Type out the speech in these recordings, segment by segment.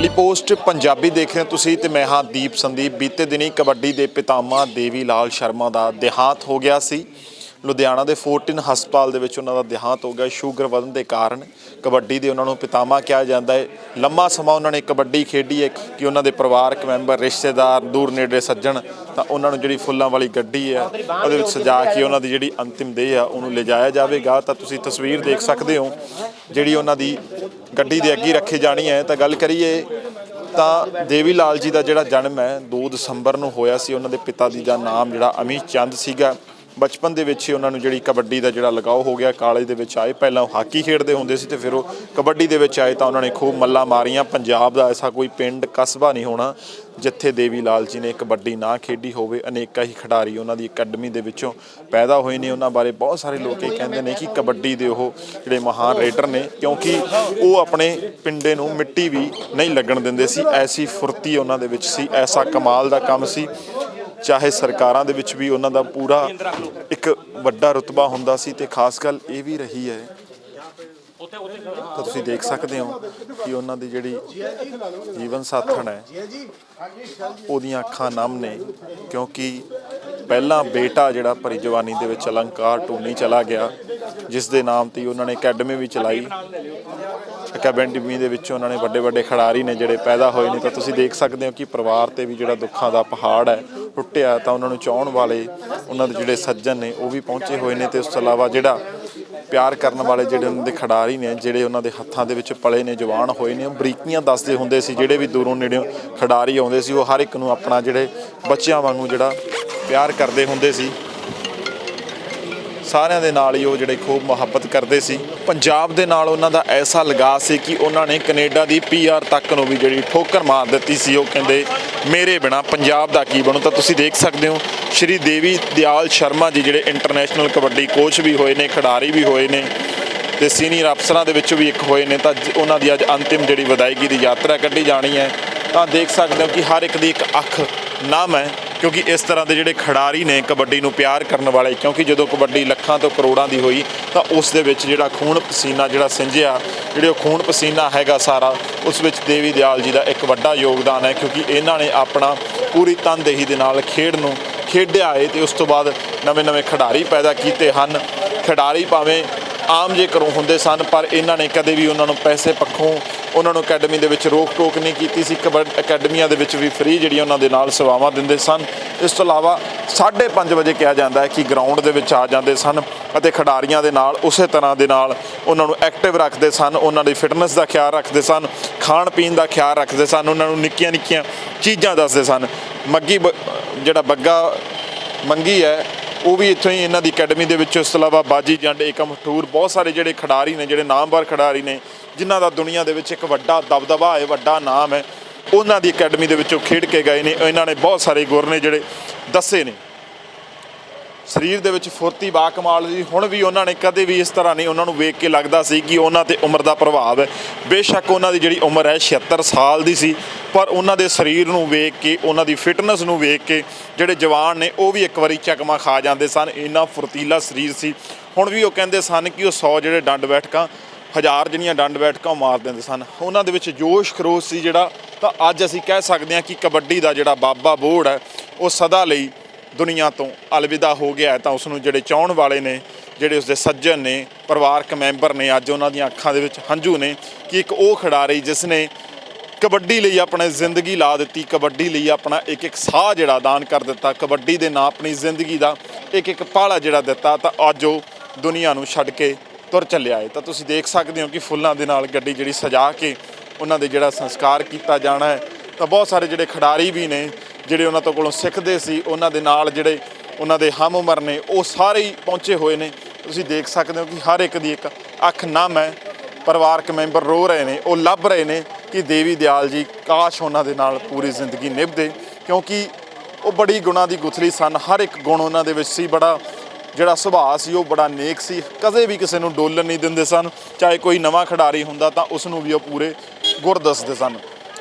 Daily post Punjabi ਦੇਖ ਰਹੇ ਹੋ ਤੁਸੀਂ ਤੇ ਮੈਂ ਹਾਂ ਦੀਪ ਸੰਦੀਪ। ਬੀਤੇ ਦਿਨੀ ਕਬੱਡੀ ਦੇ ਪਿਤਾਮਾ ਦੇਵੀ ਲਾਲ ਸ਼ਰਮਾ ਦਾ ਦੇਹਾਂਤ ਹੋ ਗਿਆ ਸੀ। ਲੁਧਿਆਣਾ ਦੇ 14 ਹਸਪਤਾਲ ਦੇ ਵਿੱਚ ਉਹਨਾਂ ਦਾ ਦੇਹਾਂਤ ਹੋ ਗਿਆ। ਸ਼ੂਗਰ ਵਧਣ ਦੇ ਕਾਰਨ ਕਬੱਡੀ ਦੇ ਉਹਨਾਂ ਨੂੰ ਪਿਤਾਮਾ ਕਿਹਾ ਜਾਂਦਾ ਹੈ। ਲੰਮਾ ਸਮਾਂ ਉਹਨਾਂ ਨੇ ਕਬੱਡੀ ਖੇਡੀ ਹੈ ਕਿ ਉਹਨਾਂ ਦੇ ਪਰਿਵਾਰਕ ਮੈਂਬਰ, ਰਿਸ਼ਤੇਦਾਰ, ਦੂਰ ਨੇੜੇ ਸੱਜਣ, ਤਾਂ ਉਹਨਾਂ ਨੂੰ ਜਿਹੜੀ ਫੁੱਲਾਂ ਵਾਲੀ ਗੱਡੀ ਹੈ, ਉਹਦੇ ਵਿੱਚ ਸਜਾ ਕੇ ਉਹਨਾਂ ਦੀ ਜਿਹੜੀ ਅੰਤਿਮ ਦੇਹ ਆ, ਉਹਨੂੰ ਲਿਜਾਇਆ ਜਾਵੇਗਾ। ਤਾਂ ਤੁਸੀਂ ਤਸਵੀਰ ਦੇਖ ਸਕਦੇ ਹੋ, ਜਿਹੜੀ ਉਹਨਾਂ ਦੀ ਗੱਡੀ ਦੇ ਅੱਗੇ ਰੱਖੀ ਜਾਣੀ ਹੈ। ਤਾਂ ਗੱਲ ਕਰੀਏ, ਤਾਂ ਦੇਵੀ ਲਾਲ ਜੀ ਦਾ ਜਿਹੜਾ ਜਨਮ ਹੈ 2 ਦਸੰਬਰ ਨੂੰ ਹੋਇਆ ਸੀ। ਉਹਨਾਂ ਦੇ ਪਿਤਾ ਜੀ ਦਾ ਨਾਮ ਜਿਹੜਾ ਅਮੀ ਚੰਦ ਸੀਗਾ। ਬਚਪਨ ਦੇ ਵਿੱਚ ਹੀ ਉਹਨਾਂ ਨੂੰ ਜਿਹੜੀ ਕਬੱਡੀ ਦਾ ਜਿਹੜਾ ਲਗਾਓ ਹੋ ਗਿਆ, ਕਾਲਜ ਦੇ ਵਿੱਚ ਆਏ, ਪਹਿਲਾਂ ਉਹ ਹਾਕੀ ਖੇਡਦੇ ਹੁੰਦੇ ਸੀ ਤੇ ਫਿਰ ਉਹ ਕਬੱਡੀ ਦੇ ਵਿੱਚ ਆਏ ਤਾਂ ਉਹਨਾਂ ਨੇ ਖੂਬ ਮੱਲਾ ਮਾਰੀਆਂ। ਪੰਜਾਬ ਦਾ ਐਸਾ ਕੋਈ ਪਿੰਡ ਕਸਬਾ ਨਹੀਂ ਹੋਣਾ ਜਿੱਥੇ ਦੇਵੀ ਲਾਲ ਜੀ ਨੇ ਕਬੱਡੀ ਨਾ ਖੇਡੀ ਹੋਵੇ। ਅਨੇਕਾਂ ਹੀ ਖਿਡਾਰੀ ਉਹਨਾਂ ਦੀ ਅਕੈਡਮੀ ਦੇ ਵਿੱਚੋਂ ਪੈਦਾ ਹੋਏ ਨੇ। ਉਹਨਾਂ ਬਾਰੇ ਬਹੁਤ ਸਾਰੇ ਲੋਕ ਇਹ ਕਹਿੰਦੇ ਨੇ ਕਿ ਕਬੱਡੀ ਦੇ ਉਹ ਜਿਹੜੇ ਮਹਾਨ ਰੇਡਰ ਨੇ, ਕਿਉਂਕਿ ਉਹ ਆਪਣੇ ਪਿੰਡੇ ਨੂੰ ਮਿੱਟੀ ਵੀ ਨਹੀਂ ਲੱਗਣ ਦਿੰਦੇ ਸੀ। ਐਸੀ ਫੁਰਤੀ ਉਹਨਾਂ ਦੇ ਵਿੱਚ ਸੀ, ਐਸਾ ਕਮਾਲ ਦਾ ਕੰਮ ਸੀ। ਚਾਹੇ ਸਰਕਾਰਾਂ ਦੇ ਵਿੱਚ ਵੀ ਉਹਨਾਂ ਦਾ ਪੂਰਾ ਇੱਕ ਵੱਡਾ ਰੁਤਬਾ ਹੁੰਦਾ ਸੀ ਤੇ ਖਾਸ ਗੱਲ ਇਹ ਵੀ ਰਹੀ ਹੈ ਤਾਂ ਤੁਸੀਂ ਦੇਖ ਸਕਦੇ ਹੋ ਕਿ ਉਹਨਾਂ ਦੀ ਜਿਹੜੀ ਜੀਵਨ ਸਾਥਣ ਹੈ, ਉਹਦੀਆਂ ਅੱਖਾਂ ਨਮ ਨੇ, ਕਿਉਂਕਿ ਪਹਿਲਾ ਬੇਟਾ ਜਿਹੜਾ ਭਰੀ ਜਵਾਨੀ ਦੇ ਵਿੱਚ ਅਲੰਕਾਰ ਟੂਨੀ ਚਲਾ ਗਿਆ, ਜਿਸ ਦੇ ਨਾਮ ਤੇ ਉਹਨਾਂ ਨੇ ਅਕੈਡਮੀ ਵੀ ਚਲਾਈ। ਅਕੈਡਮੀ ਦੇ ਵਿੱਚ ਉਹਨਾਂ ਨੇ ਵੱਡੇ ਵੱਡੇ ਖਿਡਾਰੀ ਨੇ ਜਿਹੜੇ ਪੈਦਾ ਹੋਏ ਨੇ, ਤਾਂ ਤੁਸੀਂ ਦੇਖ ਸਕਦੇ ਹੋ ਕਿ ਪਰਿਵਾਰ ਤੇ ਵੀ ਜਿਹੜਾ ਦੁੱਖਾਂ ਦਾ ਪਹਾੜ ਹੈ ਟੁੱਟਿਆ ਤਾਂ ਉਹਨਾਂ ਨੂੰ ਚਾਹਣ ਵਾਲੇ ਉਹਨਾਂ ਦੇ ਜਿਹੜੇ ਸੱਜਣ ਨੇ ਉਹ ਵੀ ਪਹੁੰਚੇ ਹੋਏ ਨੇ ਤੇ ਉਸ ਤੋਂ ਇਲਾਵਾ ਜਿਹੜਾ ਪਿਆਰ ਕਰਨ ਵਾਲੇ ਜਿਹੜੇ ਉਹਨਾਂ ਦੇ ਖਿਡਾਰੀ ਨੇ, ਜਿਹੜੇ ਉਹਨਾਂ ਦੇ ਹੱਥਾਂ ਦੇ ਵਿੱਚ ਪਲੇ ਨੇ, ਜਵਾਨ ਹੋਏ ਨੇ, ਉਹ ਬਰੀਕੀਆਂ ਦੱਸਦੇ ਹੁੰਦੇ ਸੀ, ਜਿਹੜੇ ਵੀ ਦੂਰੋਂ ਨੇੜਿਓਂ ਖਿਡਾਰੀ ਆਉਂਦੇ ਸੀ, ਉਹ ਹਰ ਇੱਕ ਨੂੰ ਆਪਣਾ ਜਿਹੜੇ ਬੱਚਿਆਂ ਵਾਂਗੂ ਜਿਹੜਾ ਪਿਆਰ ਕਰਦੇ ਹੁੰਦੇ ਸੀ। ਸਾਰਿਆਂ ਦੇ ਨਾਲ ਹੀ ਉਹ ਜਿਹੜੇ ਖੂਬ ਮੁਹੱਬਤ ਕਰਦੇ ਸੀ। ਪੰਜਾਬ ਦੇ ਨਾਲ ਉਹਨਾਂ ਦਾ ਐਸਾ ਲਗਾਅ ਸੀ ਕਿ ਉਹਨਾਂ ਨੇ ਕੈਨੇਡਾ ਦੀ ਪੀਆਰ ਤੱਕ ਨੂੰ ਵੀ ਜਿਹੜੀ ਠੋਕਰ ਮਾਰ ਦਿੱਤੀ ਸੀ, ਉਹ ਕਹਿੰਦੇ ਮੇਰੇ ਬਿਨਾ ਪੰਜਾਬ ਦਾ ਕੀ ਬਣੂ? ਤਾਂ ਤੁਸੀਂ ਦੇਖ ਸਕਦੇ ਹੋ, ਸ਼੍ਰੀ ਦੇਵੀ ਦਿਆਲ ਸ਼ਰਮਾ ਜੀ ਜਿਹੜੇ ਇੰਟਰਨੈਸ਼ਨਲ ਕਬੱਡੀ ਕੋਚ ਵੀ ਹੋਏ ਨੇ, ਖਿਡਾਰੀ ਵੀ ਹੋਏ ਨੇ ਤੇ ਸੀਨੀਅਰ ਅਫਸਰਾਂ ਦੇ ਵਿੱਚੋਂ ਵੀ ਇੱਕ ਹੋਏ ਨੇ, ਤਾਂ ਉਹਨਾਂ ਦੀ ਅੱਜ ਅੰਤਿਮ ਜਿਹੜੀ ਵਿਦਾਇਗੀ ਦੀ ਯਾਤਰਾ ਕੱਢੀ ਜਾਣੀ ਹੈ। ਤਾਂ ਦੇਖ ਸਕਦੇ ਹੋ ਕਿ ਹਰ ਇੱਕ ਦੀ ਇੱਕ ਅੱਖ ਨਾਮ ਹੈ। ਕਿਉਂਕਿ ਇਸ ਤਰ੍ਹਾਂ ਦੇ ਜਿਹੜੇ ਖਿਡਾਰੀ ਨੇ ਕਬੱਡੀ ਨੂੰ ਪਿਆਰ ਕਰਨ ਵਾਲੇ, ਕਿਉਂਕਿ ਜਦੋਂ ਕਬੱਡੀ ਲੱਖਾਂ ਤੋਂ ਕਰੋੜਾਂ ਦੀ ਹੋਈ, ਤਾਂ ਉਸ ਦੇ ਵਿੱਚ ਜਿਹੜਾ ਖੂਨ ਪਸੀਨਾ, ਜਿਹੜਾ ਸਿੰਜਿਆ, ਜਿਹੜੇ ਉਹ ਖੂਨ ਪਸੀਨਾ ਹੈਗਾ ਸਾਰਾ, ਉਸ ਵਿੱਚ ਦੇਵੀ ਦਿਆਲ ਜੀ ਦਾ ਇੱਕ ਵੱਡਾ ਯੋਗਦਾਨ ਹੈ, ਕਿਉਂਕਿ ਇਹਨਾਂ ਨੇ ਆਪਣਾ ਪੂਰੀ ਤਨਦੇਹੀ ਦੇ ਨਾਲ ਖੇਡ ਨੂੰ ਖੇਡਿਆ ਹੈ ਤੇ ਉਸ ਤੋਂ ਬਾਅਦ ਨਵੇਂ-ਨਵੇਂ ਖਿਡਾਰੀ ਪੈਦਾ ਕੀਤੇ ਹਨ। ਖਿਡਾਰੀ ਭਾਵੇਂ ਆਮ ਜੇ ਘਰੋਂ ਹੁੰਦੇ ਸਨ, ਪਰ ਇਹਨਾਂ ਨੇ ਕਦੇ ਵੀ ਉਹਨਾਂ ਨੂੰ ਪੈਸੇ ਪੱਖੋਂ ਉਹਨਾਂ ਨੂੰ ਅਕੈਡਮੀ ਦੇ ਵਿੱਚ ਰੋਕ ਟੋਕ ਨਹੀਂ ਕੀਤੀ ਸੀ। ਕਬੱਡ ਅਕੈਡਮੀਆਂ ਦੇ ਵਿੱਚ ਵੀ ਫ੍ਰੀ ਜਿਹੜੀਆਂ ਉਹਨਾਂ ਦੇ ਨਾਲ ਸੇਵਾਵਾਂ ਦਿੰਦੇ ਸਨ। ਇਸ ਤੋਂ ਇਲਾਵਾ 5:30 ਵਜੇ ਕਿਹਾ ਜਾਂਦਾ ਹੈ ਕਿ ਗਰਾਊਂਡ ਦੇ ਵਿੱਚ ਆ ਜਾਂਦੇ ਸਨ ਅਤੇ ਖਿਡਾਰੀਆਂ ਦੇ ਨਾਲ, ਉਸੇ ਤਰ੍ਹਾਂ ਦੇ ਨਾਲ ਉਹਨਾਂ ਨੂੰ ਐਕਟਿਵ ਰੱਖਦੇ ਸਨ, ਉਹਨਾਂ ਦੀ ਫਿਟਨੈਸ ਦਾ ਖਿਆਲ ਰੱਖਦੇ ਸਨ ਖਾਣ ਪੀਣ ਦਾ ਖਿਆਲ ਰੱਖਦੇ ਸਨ, ਉਹਨਾਂ ਨੂੰ ਨਿੱਕੀਆਂ ਨਿੱਕੀਆਂ ਚੀਜ਼ਾਂ ਦੱਸਦੇ ਸਨ। ਮੱਗੀ ਬ- ਜਿਹੜਾ ਬੱਗਾ ਮੰਗੀ ਹੈ ਉਹ ਵੀ ਇੱਥੋਂ ਹੀ ਇਹਨਾਂ ਦੀ ਅਕੈਡਮੀ ਦੇ ਵਿੱਚੋਂ ਇਸ ਤੋਂ ਇਲਾਵਾ ਬਾਜੀ ਜੰਡ, ਏਕਮ ਠੂਰ ਬਹੁਤ ਸਾਰੇ ਜਿਹੜੇ ਖਿਡਾਰੀ ਨੇ, ਜਿਹੜੇ ਨਾਮਵਰ ਖਿਡਾਰੀ ਨੇ, ਜਿਨ੍ਹਾਂ ਦਾ ਦੁਨੀਆ ਦੇ ਵਿੱਚ ਇੱਕ ਵੱਡਾ ਦਬਦਬਾ ਹੈ, ਵੱਡਾ ਨਾਮ ਹੈ, ਉਹਨਾਂ ਦੀ ਅਕੈਡਮੀ ਦੇ ਵਿੱਚੋਂ ਖੇਡ ਕੇ ਗਏ ਨੇ, ਇਹਨਾਂ ਨੇ ਬਹੁਤ ਸਾਰੇ ਗੁਰ ਨੇ ਜਿਹੜੇ ਦੱਸੇ ਨੇ। ਸਰੀਰ ਦੇ ਵਿੱਚ ਫੁਰਤੀ ਬਾ ਕਮਾਲ ਦੀ ਹੁਣ ਵੀ ਉਹਨਾਂ ਨੇ ਕਦੇ ਵੀ ਇਸ ਤਰ੍ਹਾਂ ਨਹੀਂ ਉਹਨਾਂ ਨੂੰ ਵੇਖ ਕੇ ਲੱਗਦਾ ਸੀ ਕਿ ਉਹਨਾਂ ਤੇ ਉਮਰ ਦਾ ਪ੍ਰਭਾਵ ਹੈ। ਬੇਸ਼ੱਕ ਉਹਨਾਂ ਦੀ ਜਿਹੜੀ ਉਮਰ ਹੈ 76 ਸਾਲ ਦੀ ਸੀ, ਪਰ ਉਹਨਾਂ ਦੇ ਸਰੀਰ ਨੂੰ ਵੇਖ ਕੇ, ਉਹਨਾਂ ਦੀ ਫਿਟਨੈਸ ਨੂੰ ਵੇਖ ਕੇ ਜਿਹੜੇ ਜਵਾਨ ਨੇ, ਉਹ ਵੀ ਇੱਕ ਵਾਰੀ ਚਕਮਾ ਖਾ ਜਾਂਦੇ ਸਨ। ਇੰਨਾ ਫੁਰਤੀਲਾ ਸਰੀਰ ਸੀ। ਹੁਣ ਵੀ ਉਹ ਕਹਿੰਦੇ ਸਨ ਕਿ ਉਹ 100 ਜਿਹੜੇ ਡੰਡ ਬੈਠਕਾਂ, ਹਜ਼ਾਰ ਜਿਹੜੀਆਂ ਡੰਡ ਬੈਠਕਾਂ ਉਹ ਮਾਰ ਦਿੰਦੇ ਸਨ। ਉਹਨਾਂ ਦੇ ਵਿੱਚ ਜੋਸ਼ ਖਰੋਸ਼ ਸੀ ਜਿਹੜਾ, ਤਾਂ ਅੱਜ ਅਸੀਂ ਕਹਿ ਸਕਦੇ ਹਾਂ ਕਿ ਕਬੱਡੀ ਦਾ ਜਿਹੜਾ ਬਾਬਾ ਬੋੜ ਹੈ, ਉਹ ਸਦਾ ਲਈ ਦੁਨੀਆ ਤੋਂ ਅਲਵਿਦਾ ਹੋ ਗਿਆ ਹੈ, ਤਾਂ ਉਸ ਨੂੰ ਜਿਹੜੇ ਚਾਹਣ ਵਾਲੇ ਨੇ, ਜਿਹੜੇ ਉਸਦੇ ਸੱਜਣ ਨੇ, ਪਰਿਵਾਰਕ ਮੈਂਬਰ ਨੇ, ਅੱਜ ਉਹਨਾਂ ਦੀਆਂ ਅੱਖਾਂ ਦੇ ਵਿੱਚ ਹੰਝੂ ਨੇ, ਕਿ ਇੱਕ ਉਹ ਖਿਡਾਰੀ ਜਿਸ ਨੇ ਕਬੱਡੀ ਲਈ ਆਪਣੇ ਜ਼ਿੰਦਗੀ ਲਾ ਦਿੱਤੀ, ਕਬੱਡੀ ਲਈ ਆਪਣਾ ਇੱਕ ਇੱਕ ਸਾਹ ਜਿਹੜਾ ਦਾਨ ਕਰ ਦਿੱਤਾ, ਕਬੱਡੀ ਦੇ ਨਾਂ ਆਪਣੀ ਜ਼ਿੰਦਗੀ ਦਾ ਇੱਕ ਇੱਕ ਪਾਲਾ ਜਿਹੜਾ ਦਿੱਤਾ, ਤਾਂ ਅੱਜ ਉਹ ਦੁਨੀਆ ਨੂੰ ਛੱਡ ਕੇ ਤੁਰ ਚੱਲਿਆ ਹੈ। ਤਾਂ ਤੁਸੀਂ ਦੇਖ ਸਕਦੇ ਹੋ ਕਿ ਫੁੱਲਾਂ ਦੇ ਨਾਲ ਗੱਡੀ ਜਿਹੜੀ ਸਜਾ ਕੇ ਉਹਨਾਂ ਦੇ ਜਿਹੜਾ ਸੰਸਕਾਰ ਕੀਤਾ ਜਾਣਾ ਹੈ, ਤਾਂ ਬਹੁਤ ਸਾਰੇ ਜਿਹੜੇ ਖਿਡਾਰੀ ਵੀ ਨੇ ਜਿਹੜੇ ਉਹਨਾਂ ਤੋਂ ਕੋਲੋਂ ਸਿੱਖਦੇ ਸੀ, ਉਹਨਾਂ ਦੇ ਨਾਲ ਜਿਹੜੇ ਉਹਨਾਂ ਦੇ ਹਮ ਉਮਰ ਨੇ, ਉਹ ਸਾਰੇ ਹੀ ਪਹੁੰਚੇ ਹੋਏ ਨੇ। ਤੁਸੀਂ ਦੇਖ ਸਕਦੇ ਹੋ ਕਿ ਹਰ ਇੱਕ ਦੀ ਇੱਕ ਅੱਖ ਨਮ ਹੈ। ਪਰਿਵਾਰਕ ਮੈਂਬਰ ਰੋ ਰਹੇ ਨੇ, ਉਹ ਲੱਭ ਰਹੇ ਨੇ ਕਿ ਦੇਵੀ ਦਿਆਲ ਜੀ ਕਾਸ਼ ਉਹਨਾਂ ਦੇ ਨਾਲ ਪੂਰੀ ਜ਼ਿੰਦਗੀ ਨਿਭਦੇ। ਕਿਉਂਕਿ ਉਹ ਬੜੀ ਗੁਣਾ ਦੀ ਗੁਥਲੀ ਸਨ। ਹਰ ਇੱਕ ਗੁਣ ਉਹਨਾਂ ਦੇ ਵਿੱਚ ਸੀ, ਬੜਾ ਜਿਹੜਾ ਸੁਭਾਅ ਸੀ, ਉਹ ਬੜਾ ਨੇਕ ਸੀ। ਕਦੇ ਵੀ ਕਿਸੇ ਨੂੰ ਡੋਲਣ ਨਹੀਂ ਦਿੰਦੇ ਸਨ। ਚਾਹੇ ਕੋਈ ਨਵਾਂ ਖਿਡਾਰੀ ਹੁੰਦਾ ਤਾਂ ਉਸ ਨੂੰ ਵੀ ਉਹ ਪੂਰੇ ਗੁਰ ਦੱਸਦੇ ਸਨ।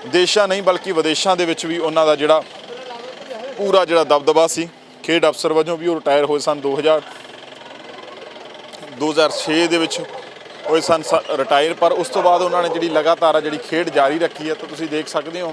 ਦੇਸ਼ਾਂ ਨਹੀਂ, ਬਲਕਿ ਵਿਦੇਸ਼ਾਂ ਦੇ ਵਿੱਚ ਵੀ ਉਹਨਾਂ ਦਾ ਜਿਹੜਾ ਪੂਰਾ ਜਿਹੜਾ ਦਬਦਬਾ ਸੀ, ਖੇਡ ਅਫਸਰ ਵਜੋਂ ਵੀ ਉਹ ਰਿਟਾਇਰ ਹੋਏ ਸਨ 2000 2006 ਦੇ ਵਿੱਚ ਹੋਏ ਸਨ ਰਿਟਾਇਰ, ਪਰ ਉਸ ਤੋਂ ਬਾਅਦ ਉਹਨਾਂ ਨੇ ਜਿਹੜੀ ਲਗਾਤਾਰ ਆ ਜਿਹੜੀ ਖੇਡ ਜਾਰੀ ਰੱਖੀ ਹੈ, ਤਾਂ ਤੁਸੀਂ ਦੇਖ ਸਕਦੇ ਹੋ